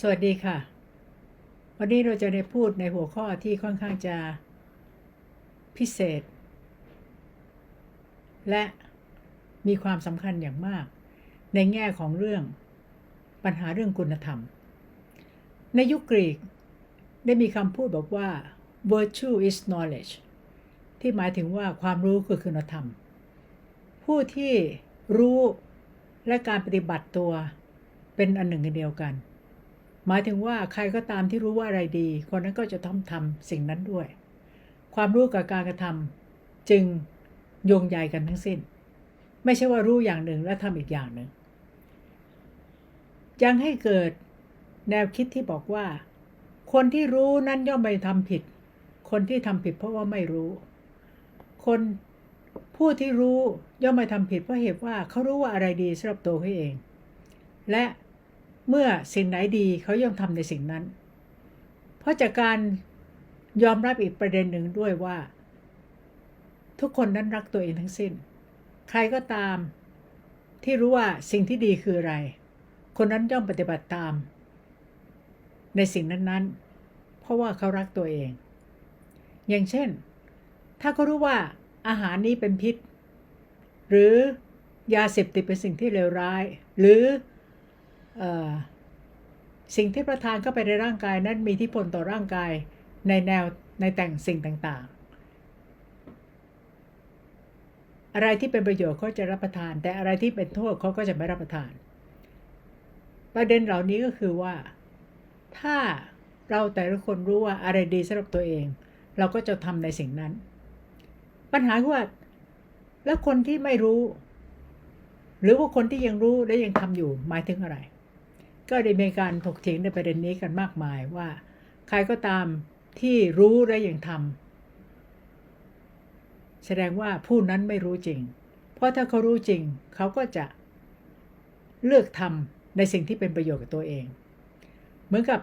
สวัสดีค่ะ วันนี้เราจะได้พูดในหัวข้อที่ค่อนข้างจะพิเศษ และมีความสำคัญอย่างมาก ในแง่ของเรื่องปัญหาเรื่องคุณธรรม ในยุคกรีกได้มีคำพูดบอกว่า virtue is knowledge ที่หมายถึงว่าความรู้คือคุณธรรม ผู้ที่รู้และการปฏิบัติตัวเป็นอันหนึ่งอันเดียวกัน หมายถึงว่าใครก็ตามที่รู้ว่าอะไรดี คนนั้นก็จะต้องทำสิ่งนั้นด้วย ความรู้กับการกระทำจึงโยงใยกันทั้งสิ้น ไม่ใช่ว่ารู้อย่างหนึ่งและทำอีกอย่างหนึ่ง ยังให้เกิดแนวคิดที่บอกว่า คนที่รู้นั้นย่อมไปทำผิด คนที่ทำผิดเพราะว่าไม่รู้ คนผู้ที่รู้ย่อมไปทำผิดเพราะเหตุว่าเขารู้ว่าอะไรดีสำหรับตัวเขาเอง และ เมื่อสิ่งไหนดีเขาย่อมทำในสิ่งนั้น เพราะจากการยอมรับอีกประเด็นหนึ่งด้วยว่า ทุกคนนั้นรักตัวเองทั้งสิ้น ใครก็ตามที่รู้ว่าสิ่งที่ดีคืออะไร คนนั้นย่อมปฏิบัติตาม ในสิ่งนั้นๆ เพราะว่าเขารักตัวเอง อย่างเช่น ถ้าเขารู้ว่าอาหารนี้เป็นพิษ หรือยาเสพติดเป็นสิ่งที่เลวร้าย หรือเออ สิ่งที่ประทานเข้าไปในร่างกายนั้นมีทธิพลต่อร่างกายในแนวในแต่งสิ่งต่างๆ อะไรที่เป็นประโยชน์เขาจะรับประทาน แต่อะไรที่เป็นโทษเขาก็จะไม่รับประทาน ประเด็นเหล่านี้ก็คือว่า ถ้าเราแต่ละคนรู้ว่าอะไรดีสำหรับตัวเอง เราก็จะทำในสิ่งนั้น ปัญหาคือว่าแล้วคนที่ไม่รู้ หรือว่าคนที่ยังรู้และยังทำอยู่หมายถึงอะไร ก็ได้มีการถกเถียงในประเด็นนี้กันมากมายว่า ใครก็ตามที่รู้และยังทำแสดงว่าผู้นั้นไม่รู้จริง เพราะถ้าเขารู้จริง เขาก็จะเลือกทำในสิ่งที่เป็นประโยชน์กับตัวเอง เหมือนกับ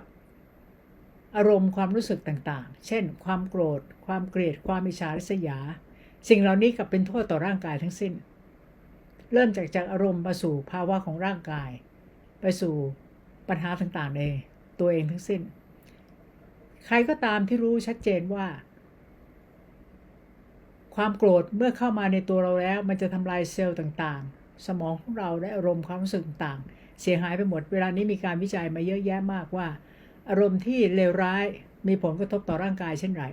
อารมณ์ความรู้สึกต่างๆ เช่น ความโกรธ ความเกลียด ความอิจฉาริษยา สิ่งเหล่านี้กับเป็นโทษต่อร่างกายทั้งสิ้น เริ่มจากจากอารมณ์มาสู่ภาวะของร่างกาย ไปสู่ ปัญหาต่างๆในตัวเองทั้งสิ้น ใครก็ตามที่รู้ชัดเจนว่า ความโกรธเมื่อเข้ามาในตัวเราแล้ว มันจะทำลายเซลล์ต่างๆ สมองของเราและอารมณ์ความรู้สึกต่างๆเสียหายไปหมด เวลานี้มีการวิจัยมาเยอะแยะมากว่า อารมณ์ที่เลวร้ายมีผลกระทบต่อร่างกายเช่นไร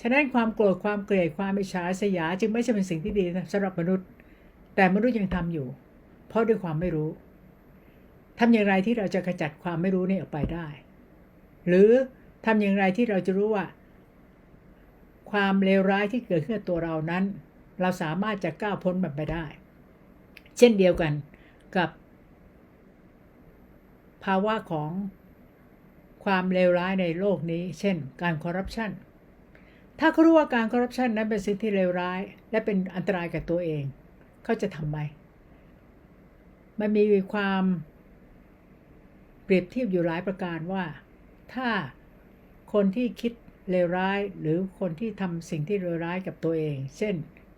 ฉะนั้นความโกรธความเกลียดความอิจฉาสยาจึงไม่ใช่เป็นสิ่งที่ดีสำหรับมนุษย์ แต่มนุษย์ยังทำอยู่ เพราะด้วยความไม่รู้ ทำอย่างไรที่เราจะขจัดความไม่รู้นี่ออกไปได้ หรือทำอย่างไรที่เราจะรู้ว่า ความเลวร้ายที่เกิดขึ้นกับตัวเรานั้น เราสามารถจะก้าวพ้นมันไปได้ เช่นเดียวกันกับ ภาวะของความเลวร้ายในโลกนี้ เช่น การคอร์รัปชันถ้าเขารู้ว่าการคอร์รัปชันนั้นเป็นสิ่งที่เลวร้าย และเป็นอันตรายกับตัวเอง เขาจะทำไหมมันมีความ เปรียบเทียบอยู่หลายประการว่า ถ้าคนที่คิดเลวร้ายหรือคนที่ทำสิ่งที่เลวร้ายกับตัวเอง เช่น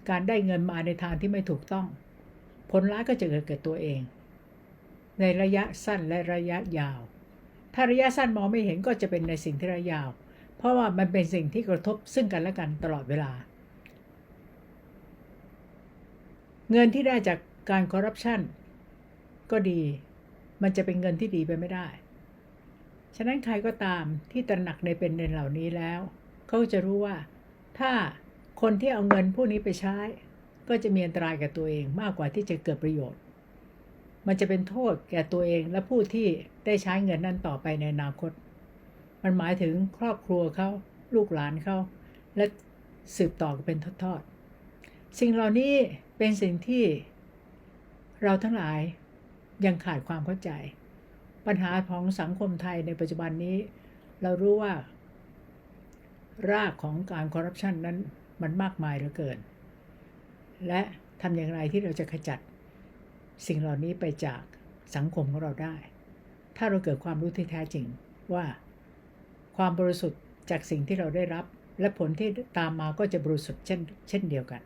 การได้เงินมาในทางที่ไม่ถูกต้อง ผลร้ายก็จะเกิดกับตัวเอง ในระยะสั้นและระยะยาว ถ้าระยะสั้นมองไม่เห็นก็จะเป็นในสิ่งที่ระยะยาว เพราะว่ามันเป็นสิ่งที่กระทบซึ่งกันและกันตลอดเวลา เงินที่ได้จากการคอร์รัปชันก็ดี มันจะเป็นเงินที่ดีไปไม่ได้ ฉะนั้นใครก็ตามที่ตระหนักในเป็นเด่นเหล่านี้แล้ว เขาจะรู้ว่า ถ้าคนที่เอาเงินพวกนี้ไปใช้ ก็จะมีอันตรายกับตัวเองมากกว่าที่จะเกิดประโยชน์ มันจะเป็นโทษแก่ตัวเองและผู้ที่ได้ใช้เงินนั้นต่อไปในอนาคต มันหมายถึงครอบครัวเขาลูกหลานเขาและสืบต่อกันเป็นทอดๆสิ่งเหล่านี้เป็นสิ่งที่เราทั้งหลาย ยังขาดความเข้าใจ ปัญหาของสังคมไทยในปัจจุบันนี้ เรารู้ว่า รากของการคอร์รัปชันนั้นมันมากมายเหลือเกิน และทำอย่างไรที่เราจะขจัด สิ่งเหล่านี้ไปจากสังคมของเราได้ ถ้าเราเกิดความรู้ที่แท้จริงว่า ความบริสุทธิ์จากสิ่งที่เราได้รับ และผลที่ตามมาก็จะบริสุทธิ์เช่น เช่นเดียวกัน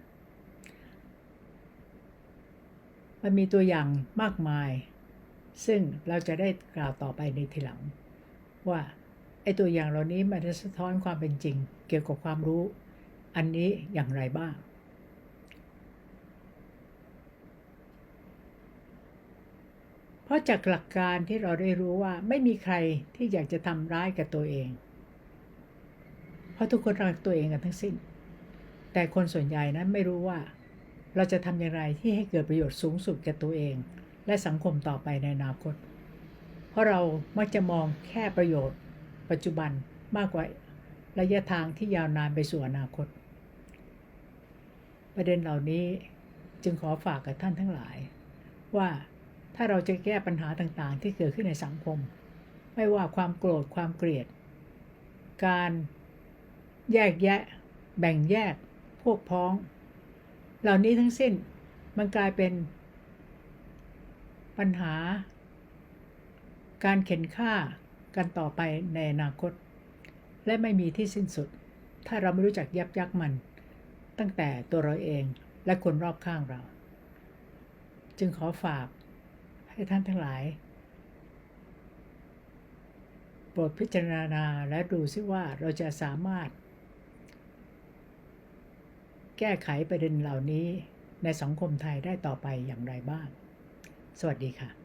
มันมีตัวอย่างมากมาย ซึ่งเราจะได้กล่าวต่อไปในทีหลัง ว่าไอ้ตัวอย่างเหล่านี้มันจะสะท้อนความเป็นจริง เกี่ยวกับความรู้ อันนี้อย่างไรบ้าง เพราะจากหลักการที่เราได้รู้ว่าไม่มีใครที่อยากจะทำร้ายกับตัวเอง เพราะทุกคนรักตัวเองกันทั้งสิ้น แต่คนส่วนใหญ่นั้นไม่รู้ว่า เราจะทำอย่างไรที่ให้เกิดประโยชน์สูงสุดแก่ตัวเอง และสังคมต่อไปในอนาคต เพราะเรามักจะมองแค่ประโยชน์ ปัจจุบันมากกว่าระยะทางที่ยาวนานไปสู่อนาคต ประเด็นเหล่านี้จึงขอฝากกับท่านทั้งหลาย ว่าถ้าเราจะแก้ปัญหาต่างๆ ที่เกิดขึ้นในสังคม ไม่ว่าความโกรธความเกลียด การแยกแยะ แบ่งแยกพวกพ้อง เหล่านี้ทั้งสิ้นมันกลายเป็นปัญหา การเข็นฆ่ากันต่อไปในอนาคต และไม่มีที่สิ้นสุด ถ้าเราไม่รู้จักยับยั้งมัน ตั้งแต่ตัวเราเองและคนรอบข้างเรา จึงขอฝากให้ท่านทั้งหลายโปรดพิจารณาและดูซิว่าเราจะสามารถ แก้ไขประเด็นเหล่านี้ในสังคมไทยได้ต่อไปอย่างไรบ้าง สวัสดีค่ะ